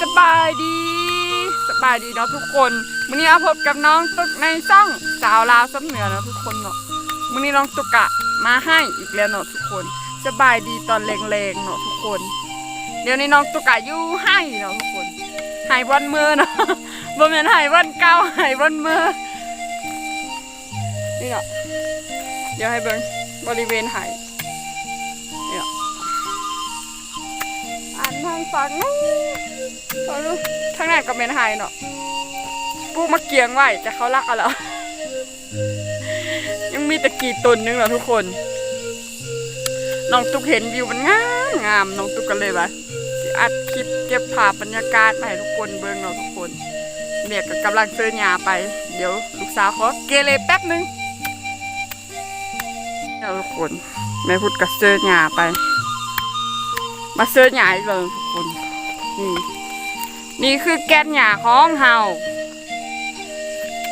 สบายดี สบายดีเนาะทุกคนมื้อนี้มาพบกับน้องตุกในช่องสาวลาวสำเหนือเนาะทุกคนเนาะมื้อนี้น้องตุกอะมาให้อีกแล้วเนาะทุกคน สบายดีตอนแรงๆเนาะทุกคน ดี๋ยวนี้น้องตุ๊กอะอยู่ให้เนาะทุกคนให้บอนมือเนาะบ่แม่นให้บอนเก่าให้บอนมือนี่เนาะเดี๋ยวให้เบิ่งบริเวณให้นี่เนาะอ่านทางฝั่งนู้นเอาดูทางไหนก็เป็นไฮเนาะปูมาเกียงไว้จะเขารักกันแล้วยังมีตะกี้ตนนึงเหรอทุกคน น้องตุกเห็นวิวมันงามงามน้องตุกกันเลยว่าสิ อัดคลิปเก็บภาพบรรยากาศมาให้ทุกคนเบิ่งเนาะทุกคนเมียก็กำลังเสื้อหยาไป เดี๋ยวลูกสาวขอเกเรแป๊บนึงเดี๋ยวทุกคนแม่พูดกับเสื้อหยาไป มาเสื้อหยาอีกแล้วทุกคนนี่นี่คือแกนหยาของเฮา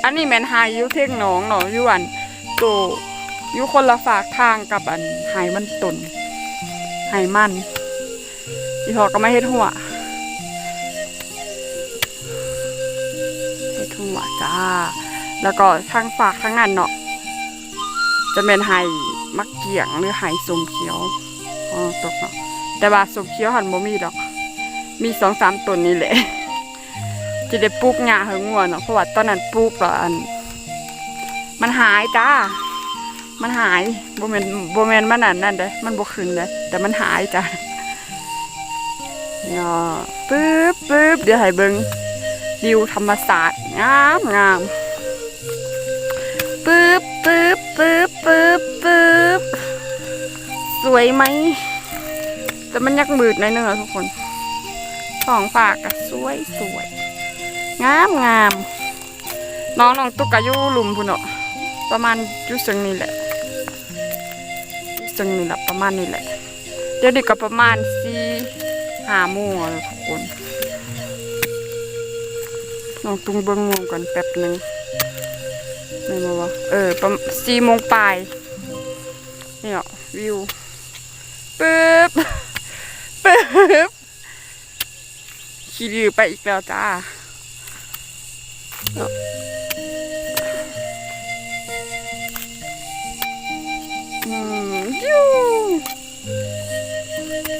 อันนี้แมนไฮอยูเทงหนองหนองอยูอันโตอยูคนละฝากทางกับอันไฮมันตนไฮมัน อีพอก็ไม่เฮ็ดหัวเฮ็ดหัวจ้า แล้วก็ทางฝากทางนั้นเนาะจะเป็นไฮมักเกียงหรือไฮสมเขียวอ๋อตกเนาะแต่ว่าสมเขียวหันบ่มีดอก มีสองสามต้นนี่แหละจะได้ปลูกหญ้าเหิงงัวเนาะเพราะว่าตอนนั้นปลูกแล้วอัน มันหายจ้า มันหายบ่แม่นบ่แม่นมันนั่นนั่นเด้มันบ่ขึ้นเด้แต่มันหายจ้า เนาะปึ๊บปึ๊บเดี๋ยวให้เบิงวิวธรรมศาสตร์งามงามปึ๊บปึ๊บปึ๊บปึ๊บปึ๊บสวยไหมแต่มันยักมืดหน่อยนึงอะทุกคนของฝากก็สวยสวยงามงามน้องน้องตุ๊กอายุลุมพุ่นเนาะประมาณยุซึ่งนี่แหละยู่ซึ่งนี่แหละประมาณนี้แหละเดี๋ยวนี้ก็ประมาณสี่ ห้าโมงแล้วทุกคนน้องตุงเบิ้งโมงก่อนแป๊บหนึ่งไม่มาวะเออประมาณสี่โมงปลายนี่เนาะวิวปึ๊บปึ๊บขี่ดื้อไปอีกแล้วจ้าเนาะ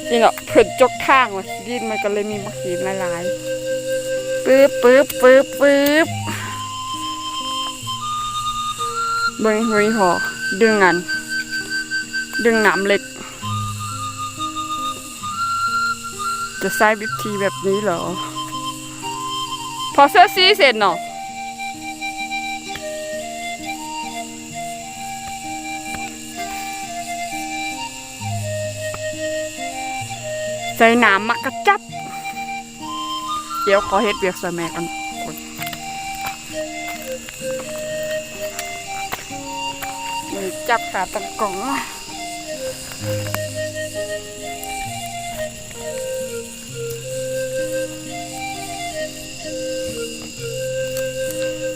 นี่เนาะเพิ่นจกทางว่ะดินมันก็เลยมีมะขีมหลายๆปึ๊บปึ๊บปึ๊บปึ๊บเบิ่งเฮ้ยหอดึงอัน ดึงหนามเหล็ก จะใช้วิธีแบบนี้เหรอ พอเสื้อซีเสร็จเนาะ ใส่หนามมักกระจับ เดี๋ยวขอเฮ็ดเวียกใส่แม่กันคนมือจับขาตังกอง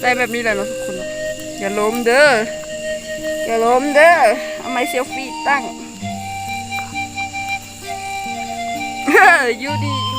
ได้แบบนี้เลยเนาะทุกคน อย่าล้มเด้อ อย่าล้มเด้อ เอาไม้เซลฟี่ตั้ง เฮ้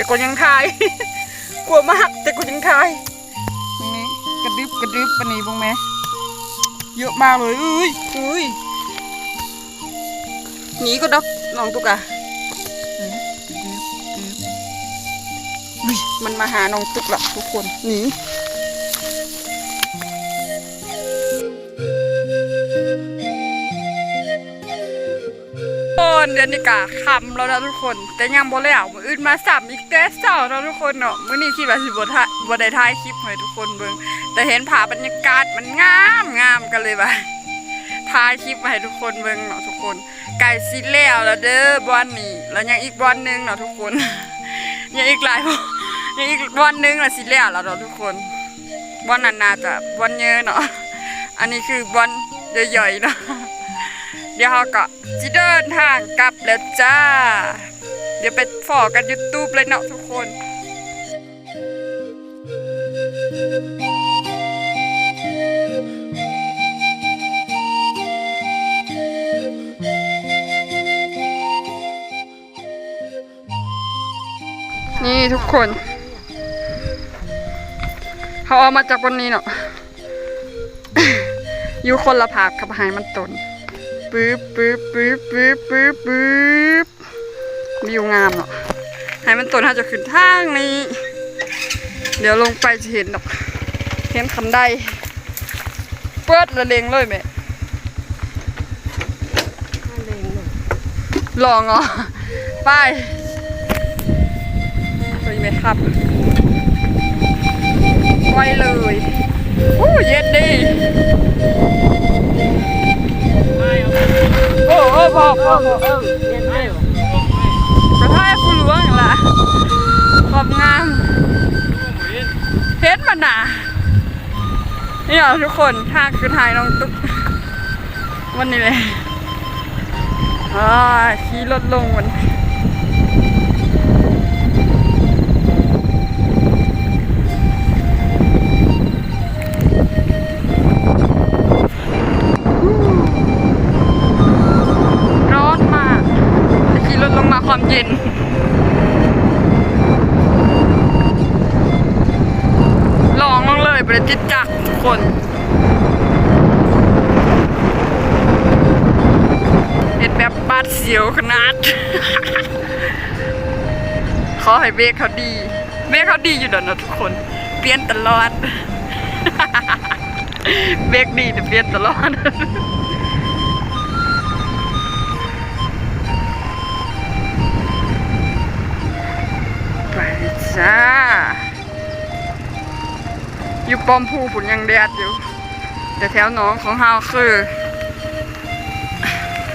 แต่ก็ยังทาย กลัวมากแต่ก็ยังทายนี่กระดึบกระดึบปานนี้บ้างไหมเยอะมากเลยอุ้ยอุ้ยหนีก็ดอกน้องตุ๊กอะมันมาหาน้องตุ๊กละทุกคนหนี นเดือนนี้กะคำแล้วนะทุกคน แต่ยังบ่แล้วมืออื่นมาสับอีกแต่เช้าเนาะทุกคนเนาะมื้อนี้คิดว่าสิบ่ถ่ายบ่ได้ถ่ายคลิปให้ทุกคนเบิ่งแต่เห็นภาบรรยากาศมันงามงามกันเลยว่าถ่ายคลิปให้ทุกคนเบิ่งเนาะทุกคนไก่สิแล้วแล้วเด้อบอนนี้แล้วยังอีกบอนนึงเนาะทุกคนยังอีกหลายยังอีกบอนนึงแล้วสิแล้วแล้วเนาะทุกคนบอนนั้นน่าจะบอนเยอะเนาะอันนี้คือบอนใหญ่ๆเนาะ ดี๋ยวเราก็จะเดินทางกลับแล้วจ้า เดี๋ยวไปฟอกันยูทูบเลยเนาะทุกคนนี่ทุกคน เขาเอามาจากวันนี้เนาะอยู่คนละภาพกับหายมันตน ปึ๊บปึ๊บปึ๊บปึ๊บปึ๊บปึ๊บวิวงามเนาะให้มันต้นถ้าจะขึ้นทางนี้ เดี๋ยวลงไปจะเห็นดอก เห็นคำได้เปิดระเลงเลยแม่ลองเหรอไปไปไหมครับไวเลย โอ้เย็นดีโอ้โอ้บอกบอกบอกกระทายผู้หลวงล่ะขอบงามเฮ็ดมันหนานี่เหรอทุกคนท่าคือถ่ายน้องตุ๊กวันนี้เลยอ่าขี่รถลงวันร้ ขอให้เบรกเขาดีเบรกเขาดีอยู่ดยวนะทุกคน เปลี่ยนตลอดเบรกดีแต่เปลี่ยนตลอดไปจ้า อยู่ป้อมผู้ผุนยังแดดอยู่ แต่แถวหน้องของเฮาคือ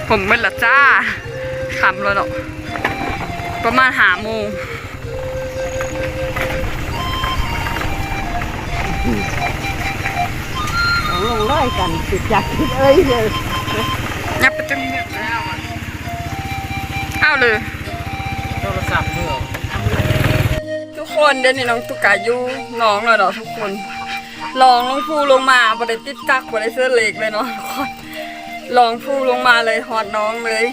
ผมเป็นละจ้าขำแล้วเนาะประมาณหาโมง ลงร้อยกันติจากคิดเอ้ยเลยยับไปจนเนี่ยแล้วอะเอาเลยโทรศัพท์เมื่อทุกคนเดี๋ยวนี้น้องตุกกายู่น้องเลยเนาะทุกคนลองลงพูลงมาบ่ได้ติดจักบ่ได้เสื้อเหล็กเลยเนาะทุกคนลองพูลงมาเลยหอดน้องเลย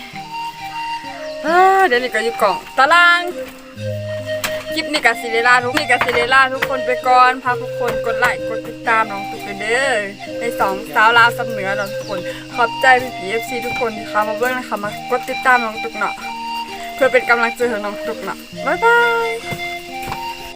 เอ้อเดี๋ยวนี้ก็อยู่กล่องตาราง คลิปนี้กับซิเลล่าทุกนี่กับซิเลล่าทุกคนไปก่อนพาทุกคนกดไลค์กดติดตามน้องตุ๊กเด้อในสองสาวลาวสำเหนือเนาทุกคนขอบใจพี่พีเอฟซีทุกคนที่เข้ามาเบิ้งนะคะมากดติดตามน้องตุ๊กเนาะเพื่อเป็นกำลังใจให้น้องตุ๊กเนาะบ๊ายบาย